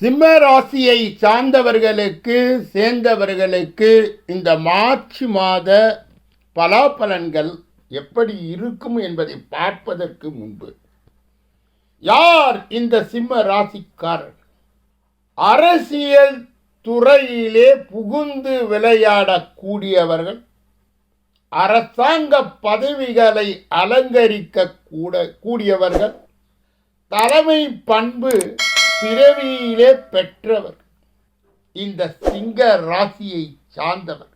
சிம்ம ராசியை சார்ந்தவர்களுக்கு சேர்ந்தவர்களுக்கு இந்த மார்ச் மாத பலாபலன்கள் எப்படி இருக்கும் என்பதை பார்ப்பதற்கு முன்பு யார் இந்த சிம்ம ராசிக்காரர்? அரசியல் துறையிலே புகுந்து விளையாடக்கூடியவர்கள் அரசாங்க பதவிகளை அலங்கரிக்க கூட கூடியவர்கள் தலைமை பண்பு பிறவியிலே பெற்றவர். இந்த சிங்க ராசியை சார்ந்தவர்.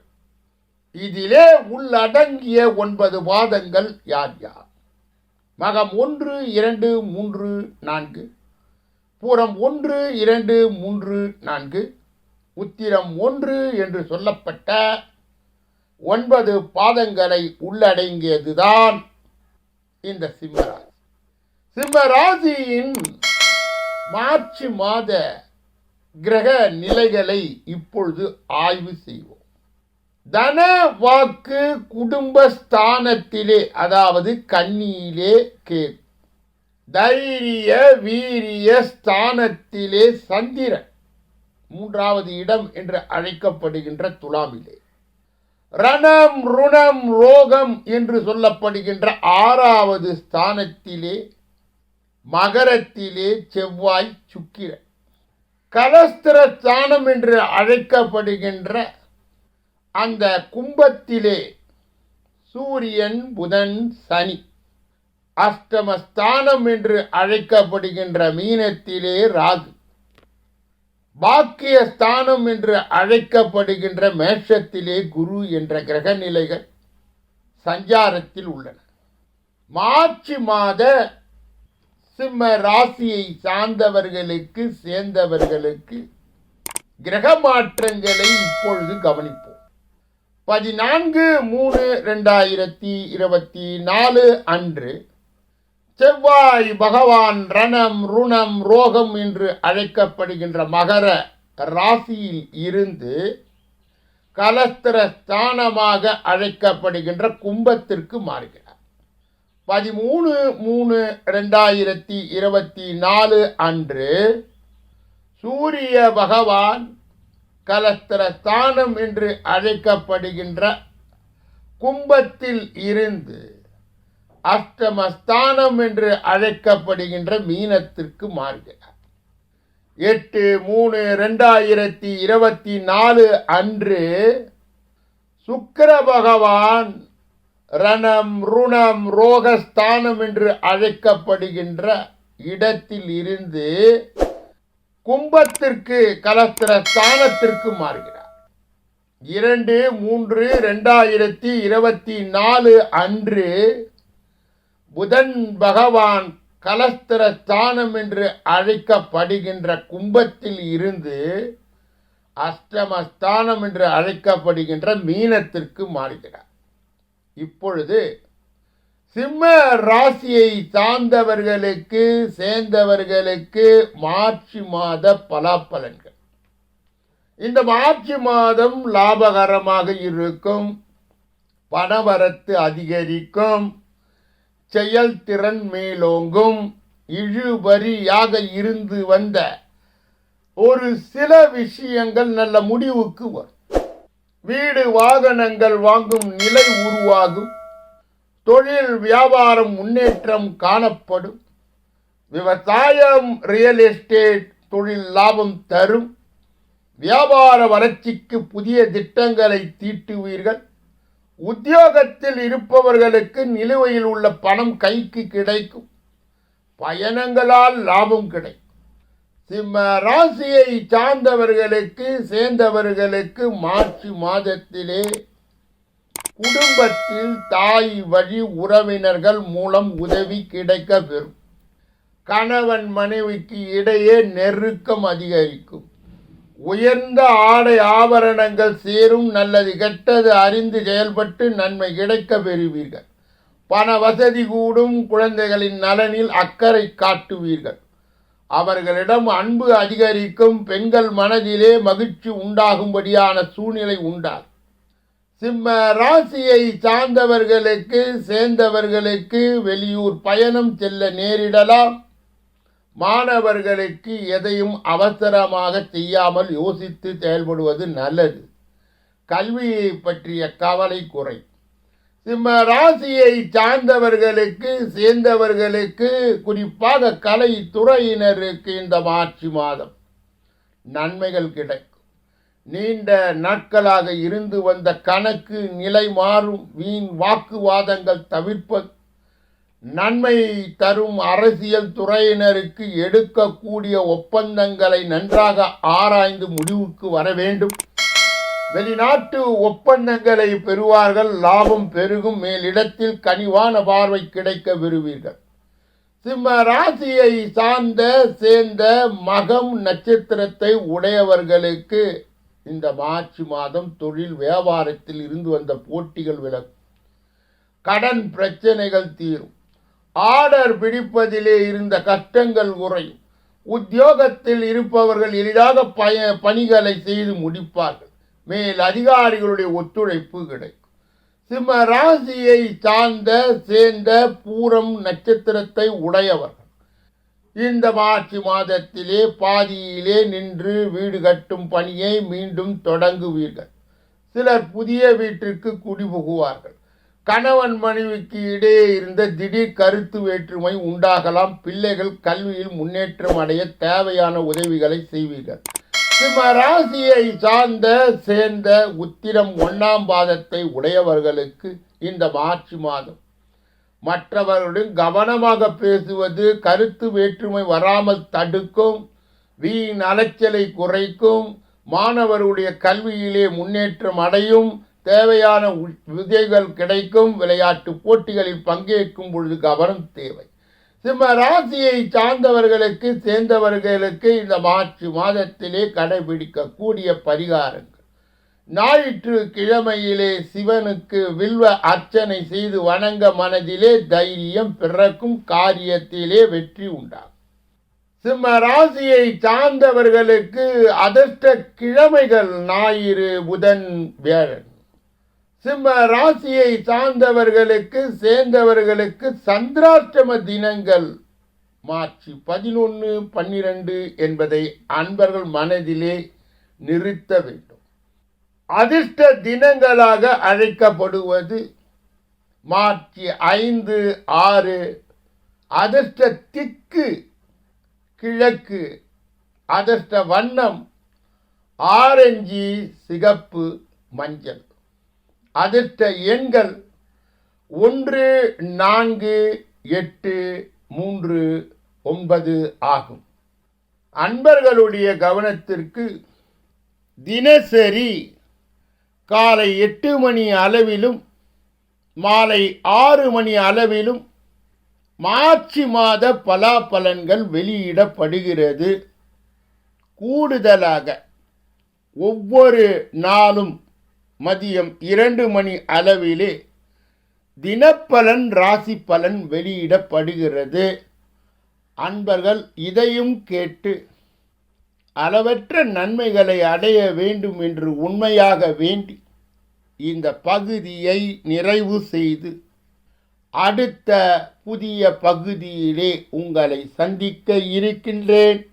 இதிலே உள்ளடங்கிய ஒன்பது பாதங்கள் யார் யார்? மகம் ஒன்று இரண்டு மூன்று நான்கு. பூரம் ஒன்று இரண்டு மூன்று நான்கு. உத்திரம் ஒன்று என்று சொல்லப்பட்ட ஒன்பது பாதங்களை உள்ளடங்கியதுதான் இந்த சிம்மராசி சிம்மராசியின் மார்ச் மாத கிரக நிலைகளை இப்பொழுது ஆய்வு செய்வோம். தன வாக்கு குடும்ப ஸ்தானத்திலே அதாவது கண்ணியிலே கே தைரிய வீரிய ஸ்தானத்திலே சந்திரன். மூன்றாவது இடம் என்று அழைக்கப்படுகின்ற துலாமிலே. ரணம் ருணம் ரோகம் என்று சொல்லப்படுகின்ற ஆறாவது ஸ்தானத்திலே மகரத்திலே செவ்வாய் சுக்கிரன். கலஸ்திர ஸ்தானம் என்று அழைக்கப்படுகின்ற அந்த கும்பத்திலே சூரியன் புதன் சனி அஷ்டமஸ்தானம் என்று அழைக்கப்படுகின்ற மீனத்திலே ராகு. பாக்கிய ஸ்தானம் என்று அழைக்கப்படுகின்ற மேஷத்திலே குரு என்ற கிரக நிலைகள் சஞ்சாரத்தில் உள்ளன. மார்ச் மாத சிம்ம ராசியை சார்ந்தவர்களுக்கு சேர்ந்தவர்களுக்கு கிரக மாற்றங்களை இப்பொழுது கவனிப்போம். பதினான்கு மூணு ரெண்டாயிரத்தி இருபத்தி நாலு அன்று செவ்வாய் பகவான் ரணம் ருணம் ரோகம் என்று அழைக்கப்படுகின்ற மகர ராசியில் இருந்து கலஸ்திர ஸ்தானமாக அழைக்கப்படுகின்ற கும்பத்திற்கு மாறுகிறார். பதிமூணு மூணு ரெண்டாயிரத்தி இருபத்தி நாலு அன்று சூரிய பகவான் கலஸ்திர ஸ்தானம் என்று அழைக்கப்படுகின்ற கும்பத்தில் இருந்து அஷ்டமஸ்தானம் என்று அழைக்கப்படுகின்ற மீனத்திற்கு மாறுகிறார். எட்டு மூணு ரெண்டாயிரத்தி இருபத்தி நாலு அன்று சுக்கிர பகவான் ரணம் ருணம் ரோகஸ்தானம் என்று அழைக்கப்படுகின்ற இடத்தில் இருந்து கும்பத்திற்கு கலஸ்திர ஸ்தானத்திற்கு மாறுகிறார். இரண்டு மூன்று ரெண்டாயிரத்தி இருபத்தி நாலு அன்று புதன் பகவான் கலஸ்திர ஸ்தானம் என்று அழைக்கப்படுகின்ற கும்பத்தில் இருந்து அஷ்டமஸ்தானம் என்று அழைக்கப்படுகின்ற மீனத்திற்கு மாறுகிறார். இப்பொழுது சிம்ம ராசியை சார்ந்தவர்களுக்கு சேர்ந்தவர்களுக்கு மார்ச் மாத பலாப்பலன்கள். இந்த மார்ச் மாதம் லாபகரமாக இருக்கும் பணவரத்து அதிகரிக்கும் செயல்திறன் மேலோங்கும் இழுபறியாக இருந்து வந்த ஒரு சில விஷயங்கள் நல்ல முடிவுக்கு வரும். வீடு வாகனங்கள் வாங்கும் நிலை உருவாகும். தொழில் வியாபாரம் முன்னேற்றம் காணப்படும். விவசாயம் ரியல் எஸ்டேட் தொழில் லாபம் தரும். வியாபார வளர்ச்சிக்கு புதிய திட்டங்களை தீட்டுவீர்கள். உத்தியோகத்தில் இருப்பவர்களுக்கு நிலுவையில் உள்ள பணம் கைக்கு கிடைக்கும். பயணங்களால் லாபம் கிடைக்கும். சிம்ம ராசியை சார்ந்தவர்களுக்கு சேர்ந்தவர்களுக்கு மார்ச் மாதத்திலே குடும்பத்தில் தாய் வழி உறவினர்கள் மூலம் உதவி கிடைக்க பெறும். கணவன் மனைவிக்கு இடையே நெருக்கம் அதிகரிக்கும். உயர்ந்த ஆடை ஆபரணங்கள் சேரும் நல்லது கெட்டது அறிந்து செயல்பட்டு நன்மை கிடைக்க பெறுவீர்கள். பண வசதி கூடும் குழந்தைகளின் நலனில் அக்கறை காட்டுவீர்கள். அவர்களிடம் அன்பு அதிகரிக்கும் பெண்கள் மனதிலே மகிழ்ச்சி உண்டாகும்படியான சூழ்நிலை உண்டாகும் சிம்ம ராசியை சார்ந்தவர்களுக்கு சேர்ந்தவர்களுக்கு வெளியூர் பயணம் செல்ல நேரிடலாம். மாணவர்களுக்கு எதையும் அவசரமாக செய்யாமல் யோசித்து செயல்படுவது நல்லது. கல்வியை பற்றிய கவலை குறை. சிம்ம ராசியை சார்ந்தவர்களுக்கு சேர்ந்தவர்களுக்கு குறிப்பாக கலை துறையினருக்கு இந்த மார்ச் மாதம் நன்மைகள் கிடைக்கும். நீண்ட நாட்களாக இருந்து வந்த கணக்கு நிலை மாறும். வீண் வாக்குவாதங்கள் தவிர்ப்பது நன்மை தரும். அரசியல் துறையினருக்கு எடுக்கக்கூடிய ஒப்பந்தங்களை நன்றாக ஆராய்ந்து முடிவுக்கு வர வேண்டும். வெளிநாட்டு ஒப்பந்தங்களை பெறுவார்கள் லாபம் பெருகும் மேலிடத்தில் கனிவான பார்வை கிடைக்க பெறுவீர்கள் சிம்ம ராசியை சார்ந்த சேர்ந்த மகம் நட்சத்திரத்தை உடையவர்களுக்கு இந்த மார்ச் மாதம் தொழில் வியாபாரத்தில் இருந்து வந்த போட்டிகள் விலகும். கடன் பிரச்சனைகள் தீரும். ஆர்டர் பிடிப்பதிலே இருந்த கஷ்டங்கள் குறையும். உத்தியோகத்தில் இருப்பவர்கள் எளிதாக பய பணிகளை செய்து முடிப்பார்கள். மேல் அதிகாரிகளுடைய ஒத்துழைப்பு கிடைக்கும். சிம்ம ராசியை சார்ந்த சேர்ந்த பூரம் நட்சத்திரத்தை உடையவர்கள். இந்த மார்ச் மாதத்திலே பாதியிலே நின்று வீடு கட்டும் பணியை மீண்டும் தொடங்குவீர்கள். சிலர் புதிய வீட்டிற்கு குடிபுகுவார்கள். கணவன் மனைவிக்கு இடையே இருந்த திடீர் கருத்து வேற்றுமை உண்டாகலாம். பிள்ளைகள் கல்வியில் முன்னேற்றம் அடைய தேவையான உதவிகளை செய்வீர்கள். சிம்ம ராசியை சார்ந்த சேர்ந்த உத்திரம் ஒன்னாம் பாதத்தை உடையவர்களுக்கு இந்த மார்ச் மாதம். மற்றவர்களுடன் கவனமாக பேசுவது கருத்து வேற்றுமை வராமல் தடுக்கும் வீண் அலைச்சலை குறைக்கும் மாணவருடைய கல்வியிலே முன்னேற்றம் அடையும் தேவையான உ- விதைகள் கிடைக்கும் விளையாட்டு போட்டிகளில் பங்கேற்கும் பொழுது கவனம் தேவை. சிம்ம ராசியை சார்ந்தவர்களுக்கு சேர்ந்தவர்களுக்கு இந்த மார்ச் மாதத்திலே கடைபிடிக்கக்கூடிய பரிகாரங்கள். ஞாயிற்று கிழமையிலே சிவனுக்கு வில்வ அர்ச்சனை செய்து வணங்க மனதிலே தைரியம் பிறக்கும் காரியத்திலே வெற்றி உண்டாகும். சிம்ம ராசியை சார்ந்தவர்களுக்கு அதிர்ஷ்ட கிழமைகள் ஞாயிறு புதன் வேழன் சிம்ம ராசியை சார்ந்தவர்களுக்கு சேர்ந்தவர்களுக்கு சந்திராஷ்டம தினங்கள் மார்ச் பதினொன்று பன்னிரண்டு என்பதை அன்பர்கள் மனதிலே நிறுத்த வேண்டும். அதிர்ஷ்ட தினங்களாக அழைக்கப்படுவது மார்ச் ஐந்து ஆறு. அதிர்ஷ்ட திக்கு கிழக்கு அதிர்ஷ்ட வண்ணம் ஆரஞ்சு சிகப்பு மஞ்சள். அதிர்ஷ்ட எண்கள் ஒன்று நான்கு எட்டு மூன்று ஒன்பது ஆகும். அன்பர்களுடைய கவனத்திற்கு தினசரி காலை எட்டு மணி அளவிலும் மாலை ஆறு மணி அளவிலும் மார்ச் மாத பலாபலன்கள் வெளியிடப்படுகிறது. கூடுதலாக ஒவ்வொரு நாளும் மதியம் இரண்டு மணி அளவிலே தினப்பலன் ராசி பலன் வெளியிடப்படுகிறது. அன்பர்கள் இதையும் கேட்டு அளவற்ற நன்மைகளை அடைய வேண்டும் என்று உண்மையாக வேண்டி இந்த பகுதியை நிறைவு செய்து அடுத்த புதிய பகுதியிலே உங்களை சந்திக்க இருக்கின்றேன்.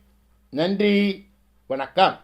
நன்றி வணக்கம்.